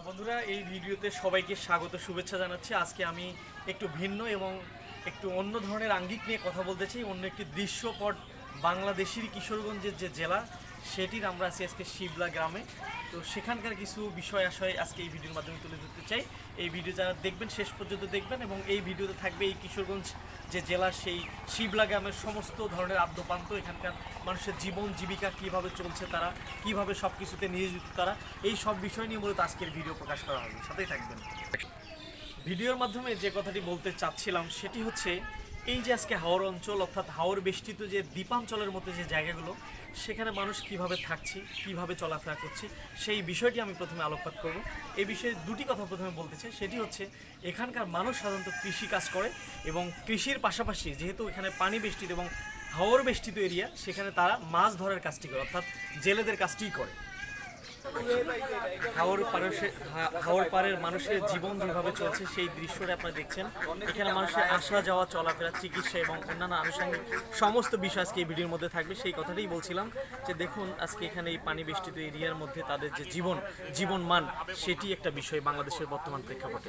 বন্ধুরা, এই ভিডিওতে সবাইকে স্বাগত, শুভেচ্ছা জানাচ্ছি। আজকে আমি একটু ভিন্ন এবং একটু অন্য ধরনের আঙ্গিক নিয়ে কথা বলতে চাই। অন্য একটি দৃশ্যপট বাংলাদেশের কিশোরগঞ্জের যে জেলা সেটির আমরা আছি আজকে শিবলা গ্রামে। তো সেখানকার কিছু বিষয় আশয় আজকে এই ভিডিওর মাধ্যমে তুলে ধরতে চাই। এই ভিডিও যারা দেখবেন, শেষ পর্যন্ত দেখবেন এবং এই ভিডিওতে থাকবে এই কিশোরগঞ্জ যে জেলার সেই শিবলা গ্রামের সমস্ত ধরনের আদ্যপান্ত, এখানকার মানুষের জীবন, জীবিকা কীভাবে চলছে তারা, কীভাবে সব কিছুতে নিয়োজিত তারা, এই সব বিষয় নিয়ে মূলত আজকের ভিডিও প্রকাশ করা হবে। সাথেই থাকবেন। ভিডিওর মাধ্যমে যে কথাটি বলতে চাচ্ছিলাম সেটি হচ্ছে, এই যে আজকে হাওর অঞ্চল অর্থাৎ হাওর বেষ্টিত যে দ্বীপাঞ্চলের মতো যে জায়গাগুলো সেখানে মানুষ কীভাবে থাকছি, কীভাবে চলাফেরা করছি, সেই বিষয়টি আমি প্রথমে আলোকপাত করব। এই বিষয়ে দুটি কথা প্রথমে বলতে চাই। সেটি হচ্ছে, এখানকার মানুষ সাধারণত কৃষি কাজ করে এবং কৃষির পাশাপাশি যেহেতু এখানে পানি বেষ্টিত এবং হাওর বেষ্টিত এরিয়া, সেখানে তারা মাছ ধরার কাজটি করে, অর্থাৎ জেলেদের কাজটিই করে। হাওর হাওর পাড়ের মানুষের জীবন যেভাবে চলছে, সেই দৃশ্যটা আপনারা দেখছেন। এখানে মানুষের আসা, যাওয়া, চলাফেরা, চিকিৎসা এবং অন্যান্য আনুষঙ্গিক সমস্ত বিষয় আজকে এই ভিডিওর মধ্যে থাকবে। সেই কথাটাই বলছিলাম যে দেখুন, আজকে এখানে এই পানি বেষ্টিত এরিয়ার মধ্যে তাদের যে জীবন জীবন মান সেটি একটা বিষয় বাংলাদেশের বর্তমান প্রেক্ষাপটে।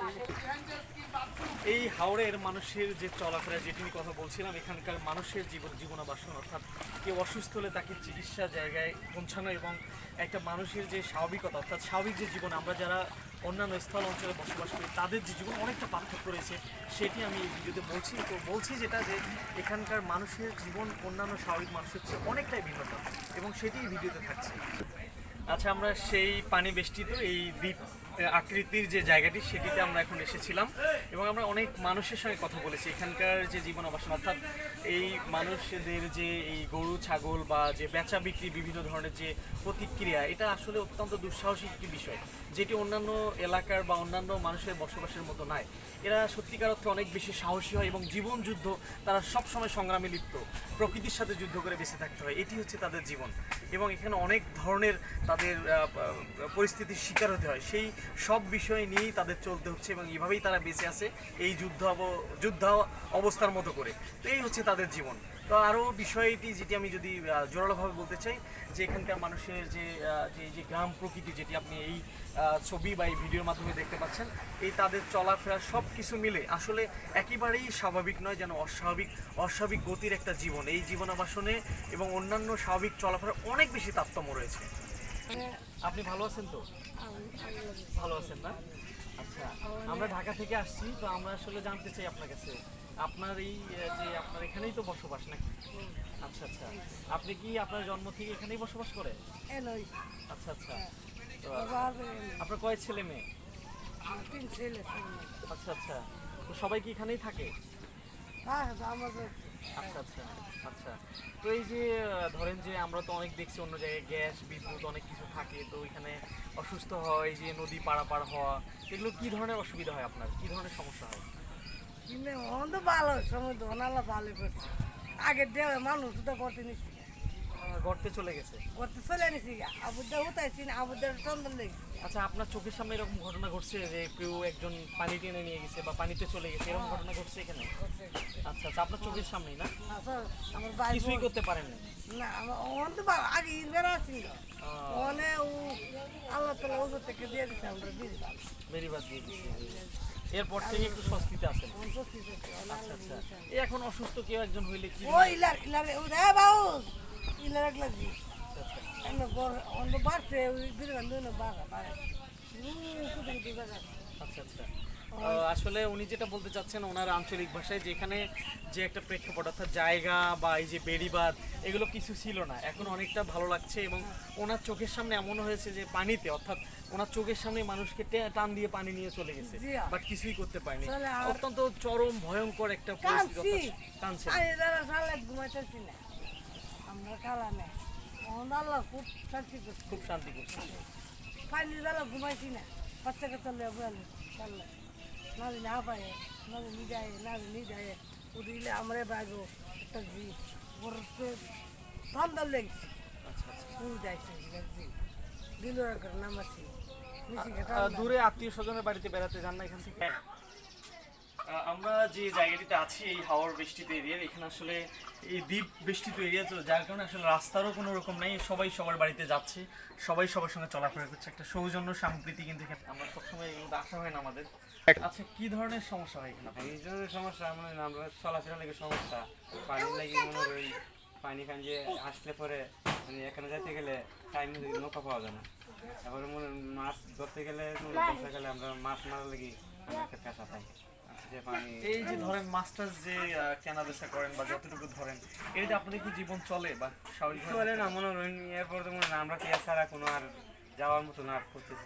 এই হাওড়ের মানুষের যে চলাফেরা যেটি কথা বলছিলাম, এখানকার মানুষের জীবন, জীবনাবাসন, অর্থাৎ কেউ অসুস্থ হলে তাকে চিকিৎসা জায়গায় পৌঁছানো এবং একটা মানুষের যে স্বাভাবিকতা, অর্থাৎ স্বাভাবিক যে জীবন, আমরা যারা অন্যান্য স্থল অঞ্চলে বসবাস করি, তাদের যে জীবন, অনেকটা পার্থক্য রয়েছে। সেটি আমি এই ভিডিওতে বলছি। তো বলছি যেটা যে, এখানকার মানুষের জীবন অন্যান্য স্বাভাবিক মানুষের চেয়ে অনেকটাই ভিন্নতা, এবং সেটি ভিডিওতে থাকছে। আচ্ছা আমরা সেই পানি বেষ্টিত এই দ্বীপ আকৃতির যে জায়গাটি, সেটিতে আমরা এখন এসেছিলাম। এবং আমরা অনেক মানুষের সঙ্গে কথা বলেছি। এখানকার যে জীবন অবসান অর্থাৎ এই মানুষদের যে এই গরু, ছাগল বা যে বেচা বিক্রি, বিভিন্ন ধরনের যে প্রতিক্রিয়া, এটা আসলে অত্যন্ত দুঃসাহসিক একটি বিষয়, যেটি অন্যান্য এলাকার বা অন্যান্য মানুষের বসবাসের মতো নয়। এরা সত্যিকার অর্থে অনেক বেশি সাহসী হয় এবং জীবন যুদ্ধ তারা সবসময় সংগ্রামে লিপ্ত। প্রকৃতির সাথে যুদ্ধ করে বেঁচে থাকতে হয়। এটি হচ্ছে তাদের জীবন। এবং এখানে অনেক ধরনের তাদের পরিস্থিতির শিকার হতে হয়। সেই সব বিষয় নিয়েই তাদের চলতে হচ্ছে এবং এভাবেই তারা বেঁচে আছে এই যুদ্ধ যুদ্ধ অবস্থার মতো করে। তো এই হচ্ছে তাদের জীবন। তো আরও বিষয়টি যেটি আমি যদি জোরালোভাবে বলতে চাই যে এখানকার মানুষের যে যে যে গ্রাম প্রকৃতি যেটি আপনি এই ছবি বা এই ভিডিওর মাধ্যমে দেখতে পাচ্ছেন এই তাদের চলাফেরা সব কিছু মিলে আসলে একেবারেই স্বাভাবিক নয় যেন অস্বাভাবিক অস্বাভাবিক গতির একটা জীবন। এই জীবনাবাসনে এবং অন্যান্য স্বাভাবিক চলাফেরা অনেক বেশি তারতম্য রয়েছে। আপনি ভালো আছেন তো? ভালো আছেন না? আচ্ছা আমরা ঢাকা থেকে আসছি তো আমরা আসলে জানতে চাই আপনার কাছে আপনার এই যে আপনার এখানেই তো বসবাস নাকি? আচ্ছা আচ্ছা। আপনি কি আপনার জন্ম থেকে এখানেই বসবাস করেন এলোই। আচ্ছা আচ্ছা। তো আবার আপনার কয় ছেলে মেয়ে? আচ্ছা আচ্ছা। তো সবাই কি এখানেই থাকে? হ্যাঁ আমাদের। আচ্ছা আচ্ছা আচ্ছা। তো এই যে ধরেন যে আমরা তো অনেক দেখছি অন্য জায়গায় গ্যাস বিদ্যুৎ অনেক কিছু থাকে তো এখানে অসুস্থ হয় এই যে নদী পারাপার হওয়া এগুলো কি ধরনের অসুবিধা হয় আপনার? কি ধরনের সমস্যা হয়? ভালো সময় ভালো করছে আগে দেওয়া মানুষ তো করতে গর্তে চলে গেছে। করতে চলে নিছি আবুদা উঠাইছি না আবুদার চন্দন লেগেছে। আচ্ছা আপনার চোখের সামনে এরকম ঘটনা ঘটছে যে কেউ একজন পানি টেনে নিয়ে গেছে বা পানিতে চলে গেছে এরকম ঘটনা ঘটছে এখানে? আচ্ছা আচ্ছা আপনার চোখের সামনেই না? আচ্ছা, আমার ভাই কিছুই করতে পারেন না? না আমার অন্ত ভালো আগে ইনভার আছি অনে ও আল্লাহ তালা থেকে দিয়ে আমরা বেরিবাদ দিয়ে এরপর থেকে একটু স্বস্তিতে আছেন? আচ্ছা। এখন অসুস্থ কেউ একজন হইলে কি ও ইলার ইলার ও রে বাউ ইলার এক লাগি। এনে বড় অন্য বাড়ছে ওই বিরগান দুই না বাড়া বাড়ে। আচ্ছা আচ্ছা। আসলে উনি যেটা বলতে চাচ্ছেন ওনার আঞ্চলিক ভাষায় যেখানে যে একটা প্রেক্ষাপট অর্থাৎ জায়গা বা এই যে বেড়িবাদ এগুলো কিছু ছিল না। এখন অনেকটা ভালো লাগছে এবং ওনার চোখের সামনে এমন হয়েছে যে পানিতে অর্থাৎ ওনার চোখের সামনে মানুষকে টান দিয়ে পানি নিয়ে চলে গেছে। বাট কিছুই করতে পারেনি। অত্যন্ত চরম ভয়ঙ্কর একটা পরিস্থিতি আমরা খালা আল্লাহ খুব শান্তি করছে। খুব শান্তি করছে। পানি জ্বালা ঘুমাইছি না। বাচ্চা কাচ্চা লিয়ে বলে চাললে না দিলে নাহলে পায় না যায় নাহলে নি যায় উঠিলে আমরা বাগো একটা জি বড় ঠান্ডা লেগেছে। আচ্ছা আচ্ছা। দিল দূরে আত্মীয় স্বজনের বাড়িতে বেড়াতে যান না এখান থেকে? আহ, আমরা যে জায়গাটিতে আছি এই হাওড় বেষ্টিত এরিয়ার এখানে আসলে এই দ্বীপ বেষ্টিত এরিয়া তো যার কারণে আসলে রাস্তারও কোনো রকম নাই। সবাই সবার বাড়িতে যাচ্ছে সবাই সবার সঙ্গে চলাফেরা করছে। একটা সৌজন্য সাম্প্রীতি কিন্তু এখানে আমরা সবসময় এগুলো আসা হয় না আমাদের। আচ্ছা কি ধরনের সমস্যা হয় এখানে? আপনাদের? এই ধরনের সমস্যা মানে আমরা চলাফেরা লেগে সমস্যা। পানি লাগে মনে করি ওই পানি খান যে আসলে পরে মানে এখানে যেতে গেলে টাইম নৌকা পাওয়া যায় না। তারপরে মনে হয় মাছ ধরতে গেলে ধরতে গেলে আমরা মাছ মারার লাগি একটা পেশা পাই এই যে ধরেন মাস্টার্স যে কেনা বেচা করেন বা যতটুকু ধরেন এটাতে আপনাদের কি জীবন চলে বা স্বাভাবিক চলে না মনে হয় এরপর তো মনে আমরা পেশা ছাড়া কোনো আর যাওয়ার মতন আর করতেছি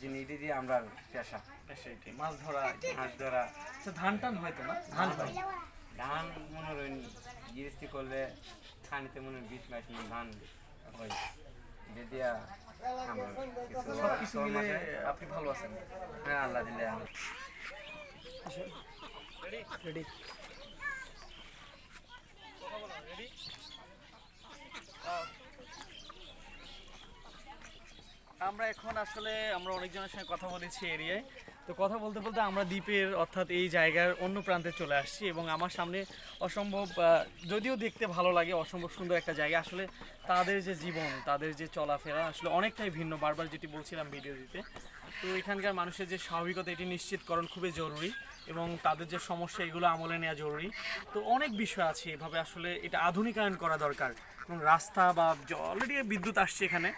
যিনি এটি দিয়ে আমরা আর পেশা। সেইটাই মাছ ধরা মাছ ধরা। আচ্ছা ধান টান হয়তো না? ধান হয়। ধান মনে হয় গৃহস্থী করলে খানিতে মনে হয় বিশ মণ ধান হয়। বেদিয়া আমরা সব কিছু মিলে আপনি ভালো আছেন? হ্যাঁ আল্লাহ দিলে আমরা এখন আসলে, আমরা অনেকজনের সঙ্গে কথা বলেছি এরিয়ায়। তো কথা বলতে বলতে আমরা দ্বীপের, অর্থাৎ এই জায়গার অন্য প্রান্তে চলে আসছি এবং আমার সামনে অসম্ভব যদিও দেখতে ভালো লাগে, অসম্ভব সুন্দর একটা জায়গা। আসলে তাদের যে জীবন, তাদের যে চলাফেরা, আসলে অনেকটাই ভিন্ন। বারবার যেটি বলছিলাম ভিডিও দিতে। তো এখানকার মানুষের যে স্বাভাবিকতা, এটি নিশ্চিতকরণ খুবই জরুরি। এবং তাদের যে সমস্যা, এগুলো আমলে নেওয়া জরুরি। তো অনেক বিষয় আছে এভাবে আসলে এটা আধুনিকায়ন করা দরকার। এবং রাস্তা বা অলরেডি বিদ্যুৎ আসছে এখানে।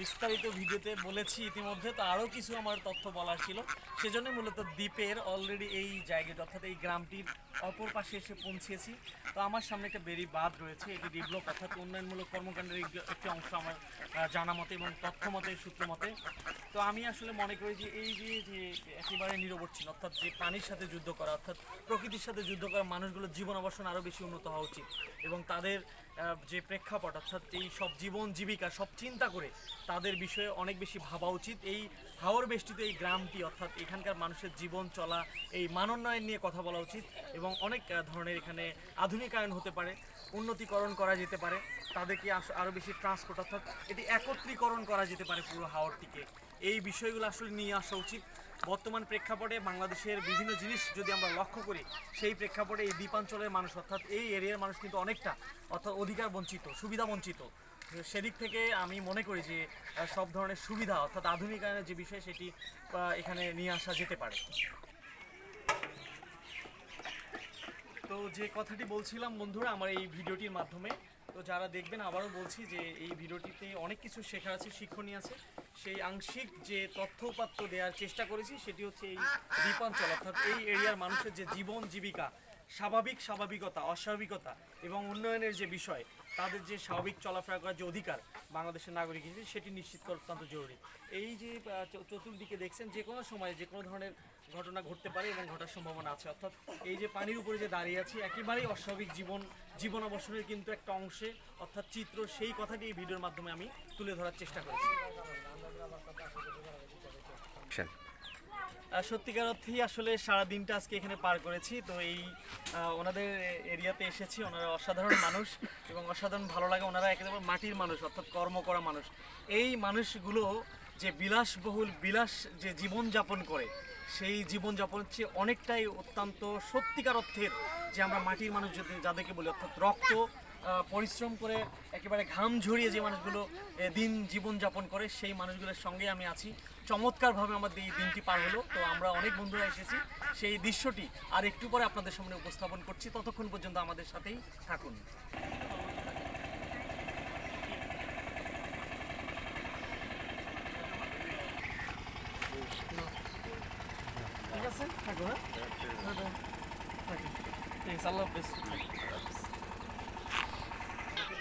বিস্তারিত ভিডিওতে বলেছি ইতিমধ্যে, তো আরও কিছু আমার তথ্য বলার ছিল। সেজন্য মূলত দ্বীপের অলরেডি এই জায়গাটা, অর্থাৎ এই গ্রামটির অপর পাশে এসে পৌঁছেছি। তো আমার সামনে একটা বেরি বাঁধ রয়েছে, এটি ডেভেলপ অর্থাৎ উন্নয়নমূলক কর্মকাণ্ডের একটি- অংশ আমার জানা মতে এবং তথ্য মতে, সূত্র মতে। তো আমি আসলে মনে করি যে এই যে যে একেবারে নিরবচ্ছিন্ন, অর্থাৎ যে পানির সাথে যুদ্ধ করা, অর্থাৎ প্রকৃতির সাথে যুদ্ধ করা মানুষগুলোর জীবন অবসান আরও বেশি উন্নত হওয়া উচিত এবং তাদের যে প্রেক্ষাপট, অর্থাৎ এই সব জীবন জীবিকা, সব চিন্তা করে তাদের বিষয়ে অনেক বেশি ভাবা উচিত। এই হাওর বেষ্টিত এই গ্রামটি, অর্থাৎ এখানকার মানুষের জীবন চলা, এই মানোন্নয়ন নিয়ে কথা বলা উচিত এবং অনেক ধরনের এখানে আধুনিকায়ন হতে পারে, উন্নতিকরণ করা যেতে পারে, তাদেরকে আরও বেশি ট্রান্সপোর্ট অর্থাৎ এটি একত্রীকরণ করা যেতে পারে পুরো হাওরটিকে। এই বিষয়গুলো আসলে নিয়ে আসা উচিত। বর্তমান প্রেক্ষাপটে বাংলাদেশের বিভিন্ন জিনিস যদি আমরা লক্ষ্য করি, সেই প্রেক্ষাপটে এই দ্বীপাঞ্চলের মানুষ, অর্থাৎ এই এরিয়ার মানুষ কিন্তু অনেকটা, অর্থাৎ অধিকার বঞ্চিত, সুবিধা বঞ্চিত। সেদিক থেকে আমি মনে করি যে সব ধরনের সুবিধা, অর্থাৎ আধুনিকায়নের যে বিষয়, সেটি এখানে নিয়ে আসা যেতে পারে। তো যে কথাটি বলছিলাম বন্ধুরা আমার এই ভিডিওটির মাধ্যমে, তো যারা দেখবেন আবারও বলছি যে এই ভিডিওটিতে অনেক কিছু শেখার আছে, শিক্ষণীয় আছে। সেই আংশিক যে তথ্য উপাত্ত দেওয়ার চেষ্টা করেছি সেটি হচ্ছে এই দ্বীপাঞ্চল, অর্থাৎ এই এরিয়ার মানুষের যে জীবন, জীবিকা, স্বাভাবিক স্বাভাবিকতা, অস্বাভাবিকতা এবং উন্নয়নের যে বিষয়, তাদের যে স্বাভাবিক চলাফেরা করার যে অধিকার বাংলাদেশের নাগরিক হিসেবে সেটি নিশ্চিত করা অত্যন্ত জরুরি। এই যে চতুর্দিকে দেখছেন যে কোনো সময়ে যে কোনো ধরনের ঘটনা ঘটতে পারে এবং ঘটার সম্ভাবনা আছে। অর্থাৎ এই যে পানির উপরে যে দাঁড়িয়ে আছি, একেবারেই অস্বাভাবিক জীবন জীবন অবসরের কিন্তু একটা অংশে, অর্থাৎ চিত্র, সেই কথাটি এই ভিডিওর মাধ্যমে আমি তুলে ধরার চেষ্টা করেছি। সত্যিকার অর্থেই আসলে সারা দিনটা আজকে এখানে পার করেছি। তো এই ওনাদের এরিয়াতে এসেছি। ওনারা অসাধারণ মানুষ এবং অসাধারণ ভালো লাগে। ওনারা একেবারে মাটির মানুষ, অর্থাৎ কর্ম করা মানুষ। এই মানুষগুলো যে বিলাসবহুল, বিলাস যে জীবন যাপন করে, সেই জীবন যাপনের চেয়ে অনেকটাই অত্যন্ত সত্যিকার অর্থের যে আমরা মাটির মানুষ যাদের- যাদেরকে বলি, অর্থাৎ রক্ত পরিশ্রম করে একেবারে ঘাম ঝরিয়ে যে মানুষগুলো দিন জীবন যাপন করে, সেই মানুষগুলোর সঙ্গে আমি আছি। চমৎকারভাবে আমাদের এই দিনটি পার হলো। তো আমরা অনেক বন্ধুরা এসেছি। সেই দৃশ্যটি আর একটু পরে আপনাদের সামনে উপস্থাপন করছি। ততক্ষণ পর্যন্ত আমাদের সাথেই থাকুন। ঠিক আছে? থাকো হ্যাঁ। ঠিক আছে, আল্লাহ হাফেজ।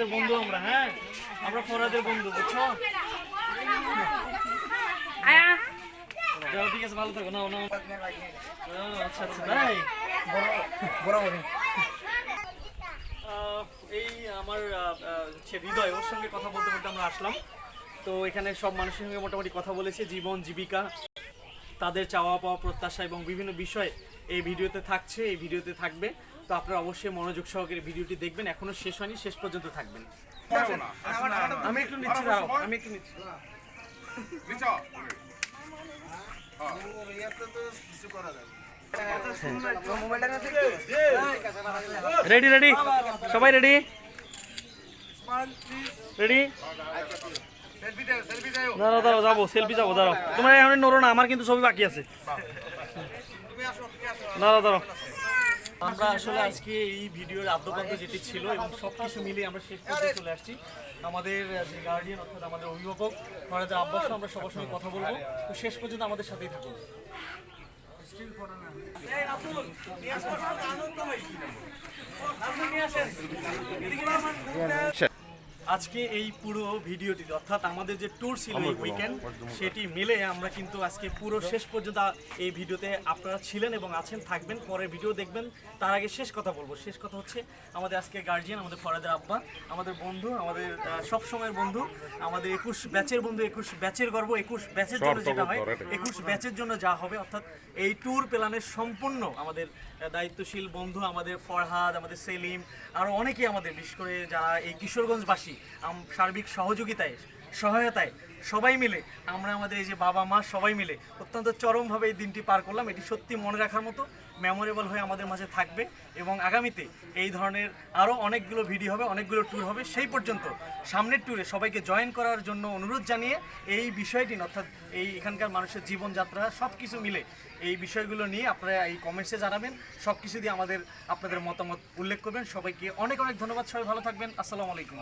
ফরাদের বন্ধু আমরা হ্যাঁ? আমরা ফরাদের বন্ধু বুঝছ? আয়া। যাও ঠিক আছে ভালো থাকো নাও ও, আচ্ছা আচ্ছা এই আমার হচ্ছে হৃদয় ওর সঙ্গে কথা বলতে বলতে আমরা আসলাম। তো এখানে সব মানুষের সঙ্গে মোটামুটি কথা বলেছে জীবন জীবিকা তাদের চাওয়া পাওয়া প্রত্যাশা এবং বিভিন্ন বিষয় এই ভিডিওতে থাকছে এই ভিডিওতে থাকবে। তো আপনারা অবশ্যই মনোযোগ সহকারে ভিডিওটি দেখবেন। এখনও শেষ হয়নি শেষ পর্যন্ত থাকবেন। আমি একটু নিচ্ছি দাঁড়াও আমি একটু নিচ্ছি। রেডি রেডি সবাই রেডি রেডি দাঁড়াও দাঁড়াও যাব সেলফি যাব দাঁড়াও। তোমরা এখন নড়ো না আমার কিন্তু ছবি বাকি আছে। দাঁড়াও দাঁড়াও। আমরা আসলে আজকে এই ভিডিওর আদ্যপান্ত যেটি ছিল এবং সব কিছু মিলিয়ে আমরা শেষ পর্যন্ত চলে আসছি। আমাদের যে গার্ডিয়ান অর্থাৎ আমাদের অভিভাবক মহারাজা আব্বাস আমরা সবার সঙ্গে কথা বলব। তো শেষ পর্যন্ত আমাদের সাথেই থাকুন। আজকে এই পুরো ভিডিওটি অর্থাৎ আমাদের যে ট্যুর ছিল এই উইকেন্ড সেটি মিলে আমরা কিন্তু আজকে পুরো শেষ পর্যন্ত এই ভিডিওতে আপনারা ছিলেন এবং আছেন থাকবেন পরের ভিডিও দেখবেন। তার আগে শেষ কথা বলব। শেষ কথা হচ্ছে আমাদের আজকে গার্জিয়ান আমাদের ফরাদের আব্বা আমাদের বন্ধু আমাদের সব সময়ের বন্ধু আমাদের একুশ ব্যাচের বন্ধু একুশ ব্যাচের গর্ব একুশ ব্যাচের জন্য যেটা হয় একুশ ব্যাচের জন্য যা হবে অর্থাৎ এই ট্যুর প্ল্যানের সম্পূর্ণ আমাদের দায়িত্বশীল বন্ধু আমাদের ফরহাদ আমাদের সেলিম আরও অনেকেই আমাদের বিশেষ করে যারা এই কিশোরগঞ্জবাসী সার্বিক সহযোগিতায়, সহায়তায় সবাই মিলে, আমরা আমাদের এই যে বাবা মা সবাই মিলে অত্যন্ত চরমভাবে এই দিনটি পার করলাম। এটি সত্যি মনে রাখার মতো মেমোরেবল হয়ে আমাদের মাঝে থাকবে এবং আগামীতে এই ধরনের আরও অনেকগুলো ভিডিও হবে, অনেকগুলো ট্যুর হবে। সেই পর্যন্ত সামনের ট্যুরে সবাইকে জয়েন করার জন্য অনুরোধ জানিয়ে এই বিষয়টি, অর্থাৎ এই এখানকার মানুষের জীবনযাত্রা সব কিছু মিলে এই বিষয়গুলো নিয়ে আপনারা এই কমেন্টসে জানাবেন। সব কিছু দিয়ে আমাদের, আপনাদের মতামত উল্লেখ করবেন। সবাইকে অনেক অনেক ধন্যবাদ। সবাই ভালো থাকবেন। আসসালামু আলাইকুম।